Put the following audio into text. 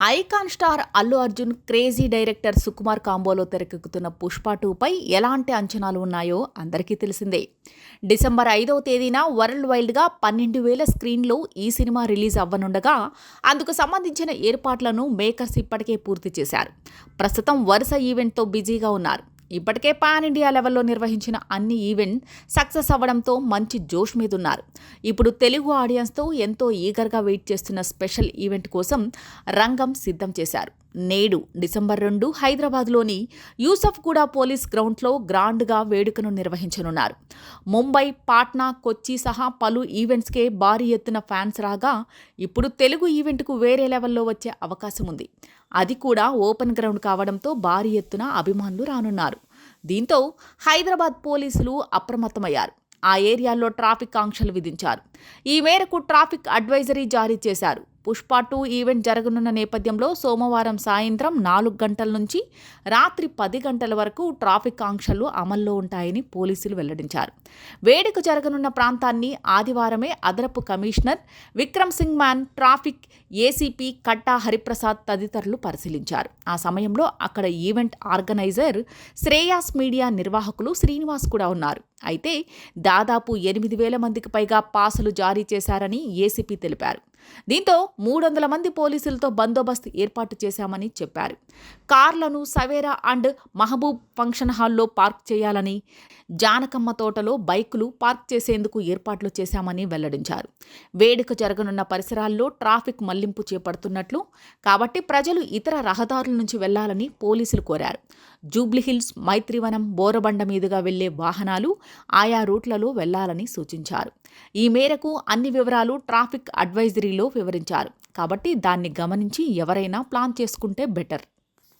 Icon star Allu Arjun crazy director Sukumar కాంబోలో తెరకెక్కుతున్న పుష్ప టూపై ఎలాంటి అంచనాలు ఉన్నాయో అందరికీ తెలిసిందే. డిసెంబర్ ఐదవ తేదీన వరల్డ్ వైల్డ్గా పన్నెండు వేల స్క్రీన్లో ఈ సినిమా రిలీజ్ అవ్వనుండగా అందుకు సంబంధించిన ఏర్పాట్లను మేకర్స్ ఇప్పటికే పూర్తి చేశారు. ప్రస్తుతం వరుస ఈవెంట్తో బిజీగా ఉన్నారు. ఇప్పటికే పాన్ ఇండియా లెవెల్లో నిర్వహించిన అన్ని ఈవెంట్ సక్సెస్ అవ్వడంతో మంచి జోష్ మీద ఉన్నారు ఇప్పుడు తెలుగు ఆడియన్స్తో ఎంతో ఈగర్గా వెయిట్ చేస్తున్న స్పెషల్ ఈవెంట్ కోసం రంగం సిద్ధం చేశారు. నేడు డిసెంబర్ రెండు హైదరాబాద్లోని యూసఫ్ కూడా పోలీస్ గ్రౌండ్లో గ్రాండ్గా వేడుకను నిర్వహించనున్నారు. ముంబై పాట్నా కొచ్చి సహా పలు ఈవెంట్స్కే భారీ ఎత్తున ఫ్యాన్స్ రాగా ఇప్పుడు తెలుగు ఈవెంట్కు వేరే లెవెల్లో వచ్చే అవకాశం ఉంది. అది కూడా ఓపెన్ గ్రౌండ్ కావడంతో భారీ ఎత్తున అభిమానులు రానున్నారు. దీంతో హైదరాబాద్ పోలీసులు అప్రమత్తమయ్యారు. ఆ ఏరియాలో ట్రాఫిక్ ఆంక్షలు విధించారు. ఈ మేరకు ట్రాఫిక్ అడ్వైజరీ జారీ చేశారు. పుష్ప టూ ఈవెంట్ జరగనున్న నేపథ్యంలో సోమవారం సాయంత్రం నాలుగు గంటల నుంచి రాత్రి పది గంటల వరకు ట్రాఫిక్ ఆంక్షలు అమల్లో ఉంటాయని పోలీసులు వెల్లడించారు. వేడుక జరగనున్న ప్రాంతాన్ని ఆదివారమే అదనపు commissioner Vikram Singh Mann traffic ACP Katta Hariprasad తదితరులు పరిశీలించారు. ఆ సమయంలో అక్కడ ఈవెంట్ ఆర్గనైజర్ శ్రేయాస్ మీడియా నిర్వాహకులు శ్రీనివాస్ కూడా ఉన్నారు. అయితే దాదాపు ఎనిమిది వేల మందికి పైగా పాసులు జారీ చేశారని ఏసీపీ తెలిపారు. దీంతో మూడు వందల మంది పోలీసులతో బందోబస్తు ఏర్పాటు చేశామని చెప్పారు. కార్లను సవేరా అండ్ మహబూబ్ ఫంక్షన్ హాల్లో పార్క్ చేయాలని జానకమ్మ తోటలో బైకులు పార్క్ చేసేందుకు ఏర్పాట్లు చేశామని వెల్లడించారు. వేడుక జరగనున్న పరిసరాల్లో ట్రాఫిక్ మళ్ళింపు చేపడుతున్నట్లు కాబట్టి ప్రజలు ఇతర రహదారుల నుంచి వెళ్ళాలని పోలీసులు కోరారు. జూబ్లీహిల్స్ మైత్రివనం బోరబండ మీదుగా వెళ్ళే వాహనాలు ఆయా రూట్లలో వెళ్ళాలని సూచించారు. ఈ మేరకు అన్ని వివరాలు ట్రాఫిక్ అడ్వైజరీలో వివరించారు. కాబట్టి దాన్ని గమనించి ఎవరైనా ప్లాన్ చేసుకుంటే బెటర్.